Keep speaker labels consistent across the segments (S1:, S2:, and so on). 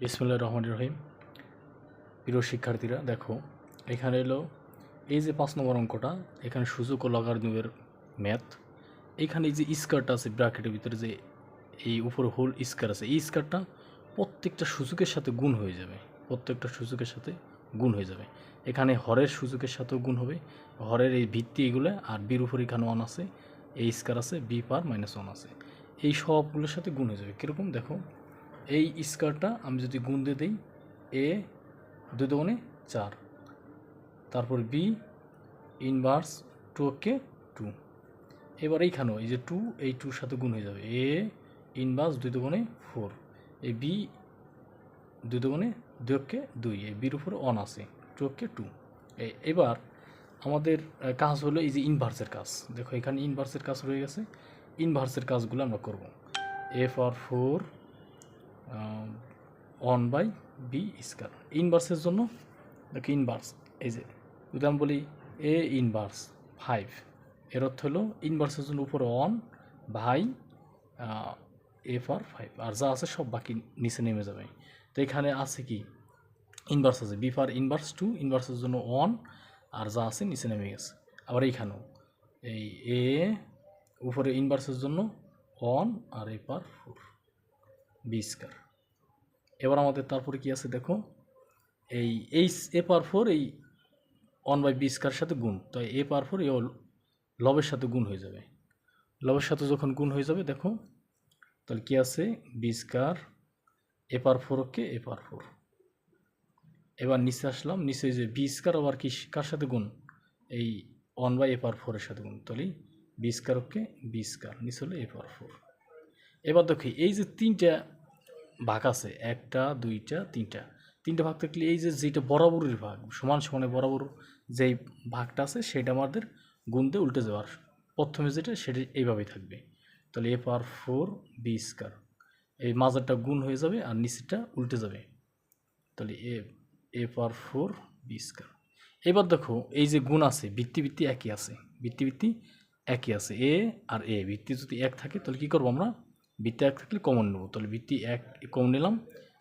S1: বিসমুল্লাহ রহমান রহিম। প্রিয় শিক্ষার্থীরা, দেখো, এখানে এলো এই যে পাঁচ নম্বর অঙ্কটা, এখানে সুযোগ ও লগারিদমের ম্যাথ। এখানে এই যে স্কারটা আছে ব্র্যাকেটের ভিতরে যে এই উপরে হোল স্কার আছে, এই স্কারটা প্রত্যেকটা সুযোগের সাথে গুণ হয়ে যাবে। প্রত্যেকটা সুযোগের সাথে গুণ হয়ে যাবে। এখানে হরের সুযোগের সাথেও গুণ হবে। হরের এই ভিত্তি এগুলো, আর বির উপর এখানে ওয়ান আছে, এই স্কার আছে বি পার মাইনাস ওয়ান আছে। এই সবগুলোর সাথে গুণ হয়ে যাবে। কীরকম? দেখো এই স্কারটা আমি যদি গুণ দিয়ে দিই, এ দুই দোকানে চার। তারপর B inverse two K two. এবার এইখানেও এই যে টু, এই টুর সাথে গুণ হয়ে যাবে। এ ইনভার্স দুই দোকানে ফোর। এই বি দুই দোকানে দুই অক্ষে দুই। এই বির উপরে অন আছে, টু অক্ষে টু। এবার আমাদের কাজ হলো এই যে ইনভার্সের কাজ। দেখো এখানে ইনভার্সের কাজ রয়ে গেছে। ইনভার্সের কাজগুলো আমরা করব। A for four one by B square ইনভার্সের জন্য দেখো ইনভার্স এই যে, যদি আমি বলি এ ইনভার্স ফাইভ এর অর্থ হলো ইনভার্সের জন্য উপরে ওয়ান ভাই এফ আর ফাইভ আর যা আছে সব বাকি নিচে নেমে যাবে। তো এখানে আছে কি? ইনভার্স আছে বি ফার ইনভার্স টু ইনভার্সের জন্য ওয়ান আর যা আছে নিচে নেমে গেছে। আবার এইখানেও, এই এ উপরে ইনভার্সের জন্য one R A per four B square এবার আমাদের তারপরে কি আছে দেখো? এই এই এ পার ফোর এই ওয়ান বাই বি স্কোয়ার সাথে গুণ। তো এ পার ফোর এ লবের সাথে গুণ হয়ে যাবে। লবের সাথে যখন গুণ হয়ে যাবে দেখো, তাহলে কি আছে? B square A per four okay A per four এবার নিচে আসলাম, নিচে যে বি স্কোয়ার আবার কি কার সাথে গুণ? এই ওয়ান বাই এ পার ফোরের সাথে গুণ। তাহলে B square okay B square নিচে হলো এ পার ফোর এবার দেখি, এই যে তিনটা ভাগ আছে, একটা, দুইটা, তিনটা। তিনটা ভাগ থাকলে এই যে যেটা বরাবরের ভাগ, সমান সমানে বরাবর যেই ভাগটা আছে, সেটা আমাদের গুনতে উল্টে যাওয়ার প্রথমে যেটা, সেটা এইভাবেই থাকবে। তাহলে A per four B square. এই মাজারটা গুণ হয়ে যাবে আর নিচেরটা উল্টে যাবে। তাহলে A A per four B square. এবার দেখো, এই যে গুণ আছে, ভিত্তি ভিত্তি একই আছে, ভিত্তি ভিত্তি একই আছে, এ আর এ। ভিত্তি যদি এক থাকে, তাহলে কী করব আমরা? ভিত্তি এক থাকলে কমন নেব। তাহলে ভিত্তি এক কমন নিলাম।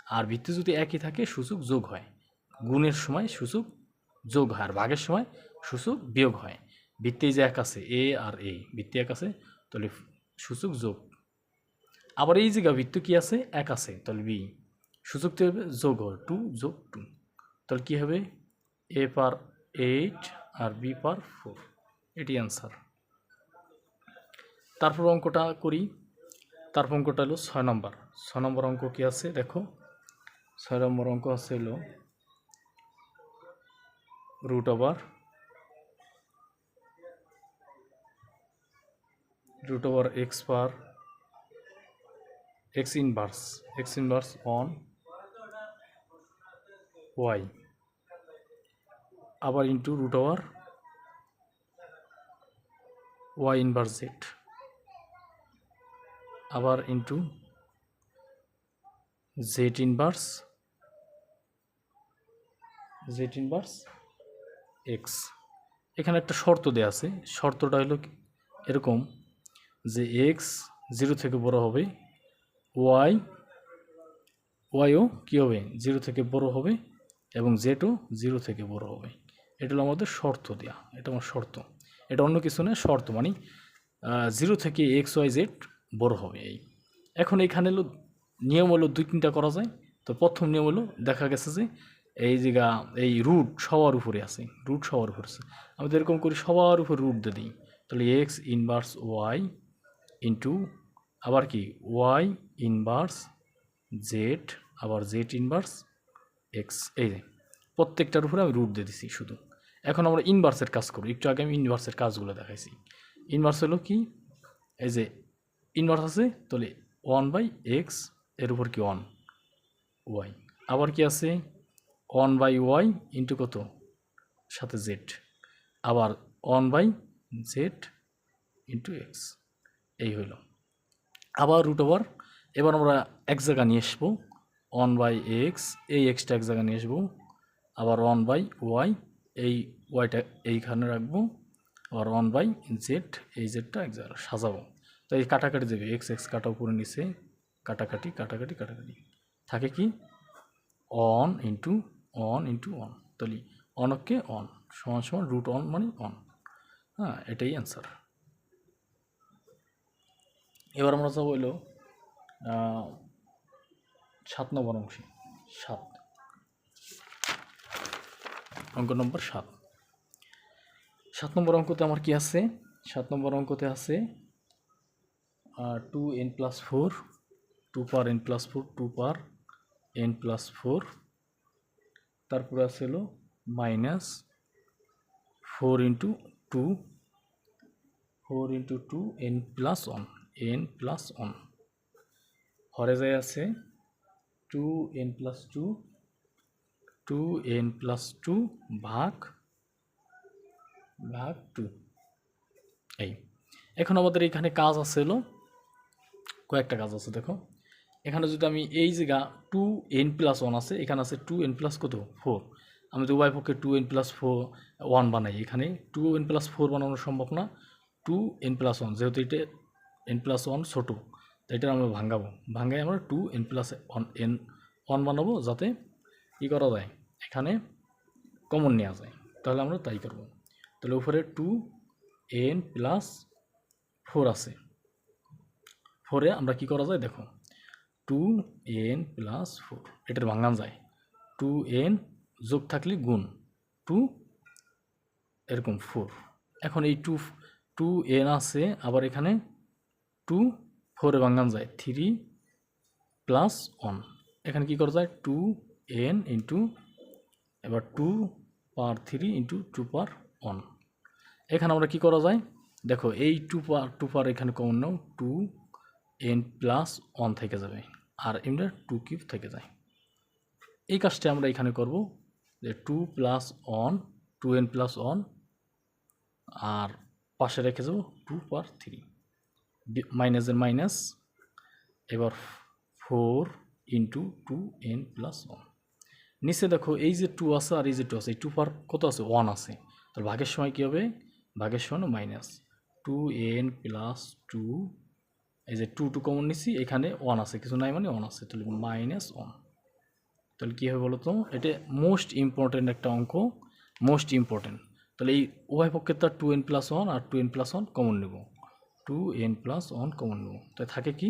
S1: আর ভিত্তি যদি একই থাকে সূচক যোগ হয়। গুণের সময় সূচক যোগ হয়। আর ভাগের সময় সূচক বিয়োগ হয়। ভিত্তি যে এক আছে, এ আর এ, ভিত্তি এক আছে, তাহলে সূচক যোগ। আবার এই জায়গা ভিত্তি কি আছে? এক আছে, তাহলে বি। সূচক কী হবে? যোগ হবে। টু যোগ টু। তাহলে কী হবে? এ পার এইট আর বি পার ফোর। এটি অ্যান্সার। তারপর অঙ্কটা করি। তারপর অঙ্কটা হলো ছয় নম্বর। ছয় নম্বর অঙ্ক কি আছে? দেখো। ছয় নম্বর অঙ্ক আছে হলো root over root over X per X inverse X inverse on Y আবার into root over Y inverse Z আবার into Z inverse Z inverse X এখানে একটা শর্ত দেওয়া আছে, শর্তটা হলো এরকম যে এক্স জিরো থেকে বড় হবে ওয়াই ওয়াইও কী হবে জিরো থেকে বড় হবে এবং জেডও জিরো থেকে বড় হবে। এটা হলো আমাদের শর্ত দেওয়া এটা আমার শর্ত। এটা অন্য কিছু না শর্ত মানে জিরো থেকে এক্স ওয়াই জেড বড় হবে এই। এখন এখানে হলো নিয়ম হলো দুই তিনটা করা যায়। তো প্রথম নিয়ম হলো দেখা গেছে যে এই জায়গা, এই রুট সবার উপরে আছে রুট সবার উপরে আছে। আমি তো এরকম করি সবার উপরে রুট দিয়ে দিই। তাহলে এক্স ইনভার্স ওয়াই ইন্টু আবার কি? ওয়াই ইনভার্স জেড আবার জেড ইনভার্স এক্স এই প্রত্যেকটার উপরে আমি রুট দিয়ে দিছি শুধু। এখন আমরা ইনভার্সের কাজ করব একটু আগে আমি ইনভার্সের কাজগুলো দেখাইছি। ইনভার্স হলো কি? এই যে ইনভার্স আছে, তাহলে ওয়ান বাই এক্সের উপর কি ওয়ান ওয়াই আবার কি আছে? ওয়ান বাই ওয়াই ইন্টু কত? সাথে জেড আবার one by Z into X এই হইল। আবার রুট ওভার এবার আমরা এক জায়গা নিয়ে আসব। ওয়ান বাই এক্স এই এক্সটা এক জায়গা নিয়ে আসব। আবার ওয়ান বাই ওয়াই এই ওয়াইটা এইখানে রাখব। আবার ওয়ান বাই জেড এই জেডটা এক জায়গায় সাজাবো। তো এই কাটাকাটি দেবে এক্স এক্স কাটা উপরে নিচে, কাটাকাটি কাটাকাটি কাটাকাটি। থাকে কি? On into on into on তাহলে অনকে অন সমান সমান রুট অন মানে অন হ্যাঁ এটাই অ্যান্সার এবার আমরা যাব হইল সাত নম্বর অংশে। সাত। অঙ্ক নম্বর সাত। সাত নম্বর অঙ্কতে আমার কি আছে? সাত নম্বর অঙ্কতে আছে two n plus four two power n plus four two power n plus four তারপরে আছে হলো minus four into two four into two n plus one n plus one হরে যায় আছে two n plus two two n plus two ভাগ ভাগ two এই, এখন আমাদের এখানে কাজ আছে হলো কয়েকটা কাজ আছে, দেখো। এখানে যদি আমি এই জায়গা টু এন প্লাস ওয়ান আছে, এখানে আছে টু এন প্লাস কত? ফোর আমি তো উভয় পক্ষে two n plus four one বানাই। এখানে টু এন প্লাস ফোর বানানো সম্ভব না। টু এন প্লাস ওয়ান যেহেতু এটা এন প্লাস ওয়ান ছোটো এটা আমরা ভাঙাবো। ভাঙাই আমরা two n plus one n one বানাবো যাতে কী করা যায়? এখানে কমন নেওয়া যায়। তাহলে আমরা তাই করব। তাহলে উপরে টু এন প্লাস ফোর আছে। ফোরে আমরা কি করা যায়? দেখো টু এন প্লাস ফোর এটার ভাঙান যায়। টু এন যোগ থাকলে গুণ। টু এরকম ফোর এখন এই টু টু এন আছে, আবার এখানে টু ফোরে ভাঙান যায়। থ্রি প্লাস ওয়ান এখানে কি করা যায়? টু এন ইন্টু এবার two power three into two power one এখানে আমরা কি করা যায়? দেখো, এই টু পার টু পার এখানে কমন নাও। টু এন প্লাস ওয়ান থেকে যাবে আর এমনি টু কিউব থেকে যায় এই কাজটা আমরা এখানে করব যে two plus one two n plus one আর পাশে রেখে যাব টু পার থ্রি মাইনাসের মাইনাস এবার four into two n plus one নিচে দেখো এই যে টু আছে আর এই যে টু আছে, এই টু পার কত আছে? ওয়ান আছে। তাহলে ভাগের সময় কী হবে? ভাগের সময় minus two n plus two এই যে টু টু কমন নিছি, এখানে ওয়ান আছে, কিছু নাই মানে ওয়ান আছে, তাহলে মাইনাস ওয়ান তাহলে কী হবে বলো তো এটা মোস্ট ইম্পর্টেন্ট একটা অঙ্ক মোস্ট ইম্পর্টেন্ট তাহলে এই উভয় পক্ষে তার টু এন প্লাস ওয়ান আর two n plus one common নেব। Two n plus one common নেব। তাই থাকে কি?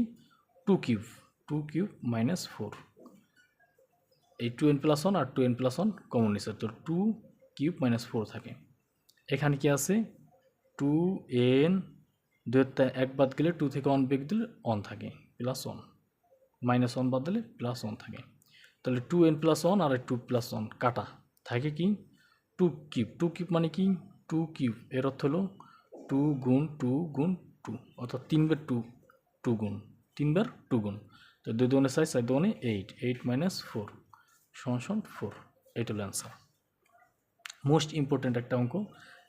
S1: Two cube two cube minus four এই টু এন প্লাস ওয়ান আর two n plus one common নিচ্ছে তো টু কিউব মাইনাস ফোর থাকে। এখানে কি আছে? টু এন দুয়ের তা এক বাদ গেলে টু থেকে ওয়ান বেগ দিলে ওয়ান থাকে প্লাস ওয়ান মাইনাস ওয়ান বাদ দিলে প্লাস ওয়ান থাকে। তাহলে টু এন প্লাস ওয়ান আর টু প্লাস ওয়ান কাটা। থাকে কি? টু কিউব টু কিউব মানে কি? টু কিউব এর অর্থ হলো টু গুণ টু গুণ টু অর্থাৎ তিনবার টু টু গুণ। তিনবার টু গুণ। তো দুই দুগুণে সাইজ চার দুগুণে এইট এইট মাইনাস ফোর সমান সমান ফোর এইটা হলো অ্যান্সার মোস্ট ইম্পর্ট্যান্ট একটা অঙ্ক।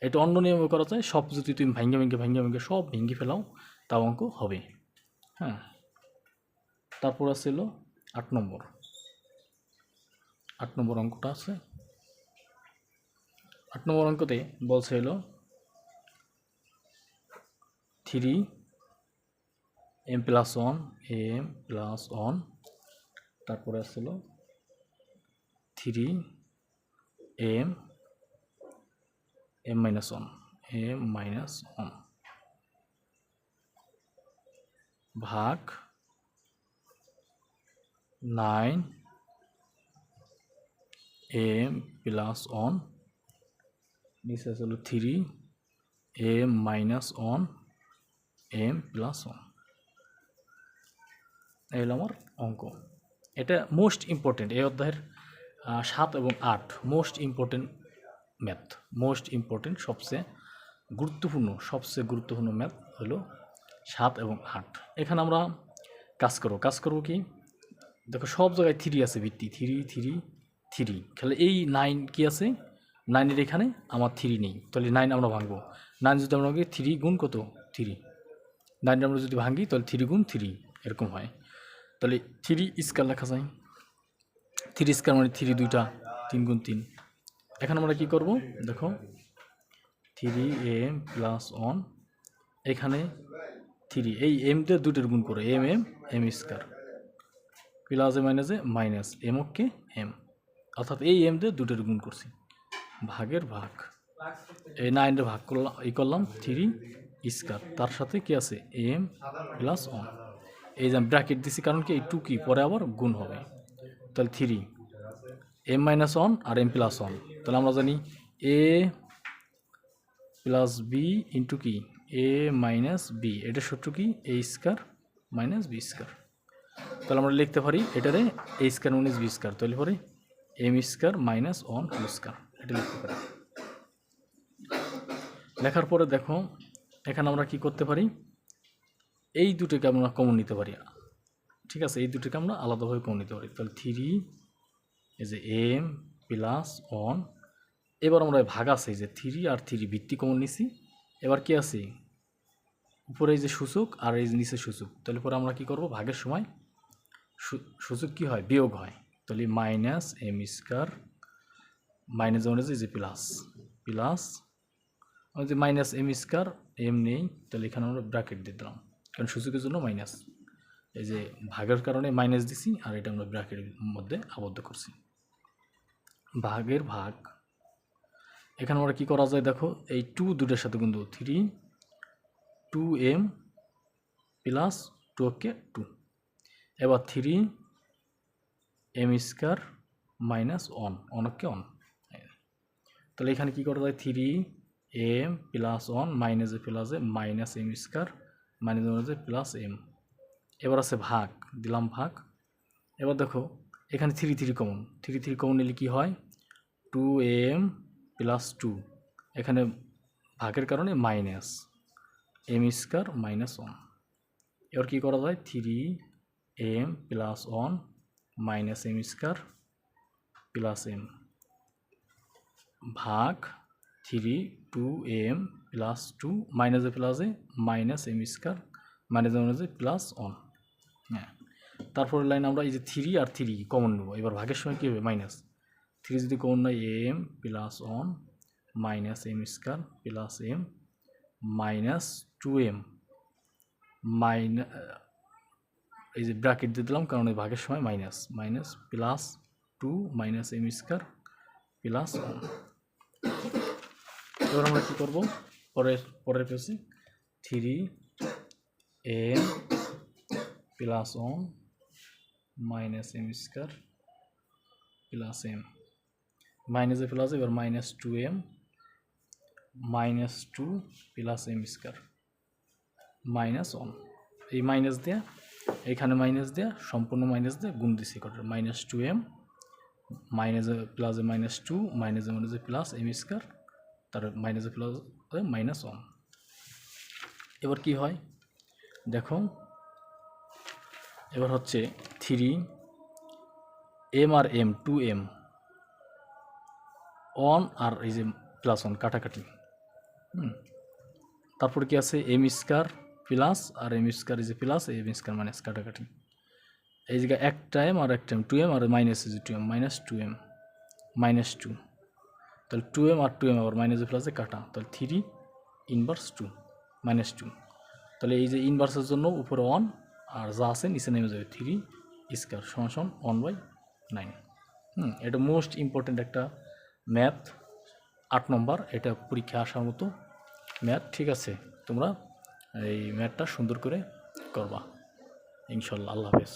S1: এটা অন্য নিয়মে করা যায়, সব যদি তুমি ভাঙ্গে ভেঙে ভাঙ্গে ভেঙে সব ভেঙে ফেলাও, তাও অঙ্ক হবে। হ্যাঁ? তারপর আছে হলো আট নম্বর। আট নম্বর অঙ্কটা আছে। আট নম্বর অঙ্কতে বলছে হলো three m plus one, m plus one, তারপরে আসছিল three m m minus one m minus one ভাগ নাইন এম প্লাস ওয়ান নিচে আছে হলো three m minus one m plus one এই হলো আমার অঙ্ক। এটা মোস্ট ইম্পর্টেন্ট এই অধ্যায়ের সাত এবং আট most important math. Most important সবচেয়ে গুরুত্বপূর্ণ সবচেয়ে গুরুত্বপূর্ণ ম্যাথ হলো সাত এবং আট। এখানে আমরা কাজ করব। কাজ করব কি? দেখো, সব জায়গায় থ্রি আছে ভিত্তি। থ্রি থ্রি থ্রি তাহলে এই নাইন কি আছে? নাইনের এখানে আমার থ্রি নেই। তাহলে নাইন আমরা ভাঙবো। নাইন যদি আমরা থ্রি গুণ কত? থ্রি নাইন আমরা যদি ভাঙি, তাহলে থ্রি গুণ থ্রি এরকম হয়। তাহলে থ্রি স্কার লেখা যায়। থ্রি স্কার মানে থ্রি দুইটা, তিন গুণ তিন। এখন আমরা কি করব? দেখো থ্রি এম প্লাস ওয়ান এখানে থ্রি এই এম দিয়ে দুটোর গুণ করে m m m square plus a minus a minus m okay m অর্থাৎ এই এম দিয়ে দুটোর গুণ করছি, ভাগের ভাগ, এই নাইনের ভাগ করলাম এই করলাম থ্রি স্কার তার সাথে কি আছে? এম প্লাস ওয়ান এই যে ব্র্যাকেট দিছি, কারণ কি, এই টু কি, পরে আবার গুণ হবে, তাহলে থ্রি এম মাইনাস ওয়ান আর এম প্লাস ওয়ান তাহলে আমরা জানি এ প্লাস বি ইন্টু কি? এ মাইনাস বি এটা সূত্র কি? এ স্কার মাইনাস বি স্কার তাহলে আমরা লিখতে পারি এটারে এ স্কার মাইনাস বি স্কার তাহলে পরে M square minus one whole square এটা লিখতে পারি। লেখার পরে দেখো, এখানে আমরা কি করতে পারি? এই দুটোকে আমরা কমন নিতে পারি। ঠিক আছে, এই দুটোকে আমরা আলাদাভাবে কমন নিতে পারি। তাহলে থ্রি এই যে এম প্লাস ওয়ান এবার আমরা ভাগ আছে যে থ্রি আর থ্রি ভিত্তি কমন নিছি। এবার কি আছে? উপরে যে সূচক আর এই নিচে সূচক। তাহলে পরে আমরা কি করব? ভাগের সময় সূচক কি হয়? বিয়োগ হয়। তাহলে মাইনাস এম স্কোয়ার মাইনাস যেমন যে প্লাস প্লাস যে মাইনাস এম স্কোয়ার এম নেই। তাহলে এখানে আমরা ব্র্যাকেট দিয়ে দিলাম। কারণ সূচকের জন্য মাইনাস এই যে ভাগের কারণে মাইনাস দিছি আর এটা আমরা ব্র্যাকেটের মধ্যে আবদ্ধ করছি। ভাগের ভাগ এখানে আমরা কি করা যায় দেখো, এই টু দুটোর সাথে কিন্তু three two m plus two কে টু এবার three m square minus one অনকে অন তাহলে এখানে কি করা যায়? Three m plus one minus a plus a minus m square minus minus plus m এবার আছে ভাগ, দিলাম ভাগ। এবার দেখো, এখানে three three common three three common নিলে কি হয়? Two m plus two. এখানে ভাগের কারণে minus. M square minus one. এবার কী করা যায়? Three m plus one minus m square plus m. ভাগ three two m plus two minus a plus a minus m square minus minus plus one. হ্যাঁ। তারপরের লাইন আমরা এই যে থ্রি আর থ্রি কমন নেব। এবার ভাগের সময় কী হবে? মাইনাস। থ্রি যদি কমন নেয় m plus one minus m square plus m minus two m. Minus এই যে ব্র্যাকেট দিয়ে দিলাম, কারণ এই ভাগের সময় minus. Minus plus two minus m square plus one. এবার আমরা কী করব? পরের পরের পেজে three m plus one minus m square plus m. মাইনাসে প্লাস এবার minus two m minus two plus m square minus one এই মাইনাস দেয়া, এখানে মাইনাস দেয়া, সম্পূর্ণ মাইনাস দিয়ে গুণ দিছি করে মাইনাস টু এম মাইনাসে প্লাসে মাইনাস টু মাইনাসে মাইনাসে প্লাস এম স্কোয়ার তার মাইনাসে প্লাস মাইনাস ওয়ান এবার কি হয়? দেখো, এবার হচ্ছে থ্রি এম আর এম টু এম ওয়ান আর এই যে প্লাস ওয়ান কাটাকাটি। তারপর কি আছে? M square plus R m square is a plus m square minus কাটাকাটি। এই জায়গায় এক টাইম আর এক time two M R minus is two m minus two m minus two তাহলে টু এম আর টু এম আবার মাইনাস প্লাসে কাটা। তাহলে three inverse two minus two তাহলে এই যে ইনভার্সের জন্য উপরে ওয়ান আর যা আছে নিচে নেমে যাবে থ্রি স্কোয়ার সমান সমান ওয়ান বাই নাইন হুম, এটা মোস্ট ইম্পর্ট্যান্ট একটা ম্যাথ আট নম্বর, এটা পরীক্ষা আসার মতো। ম্যাথ, ঠিক আছে, তোমরা এই ম্যাথটা সুন্দর করে করবা। ইনশাল্লাহ, আল্লাহ হাফেজ।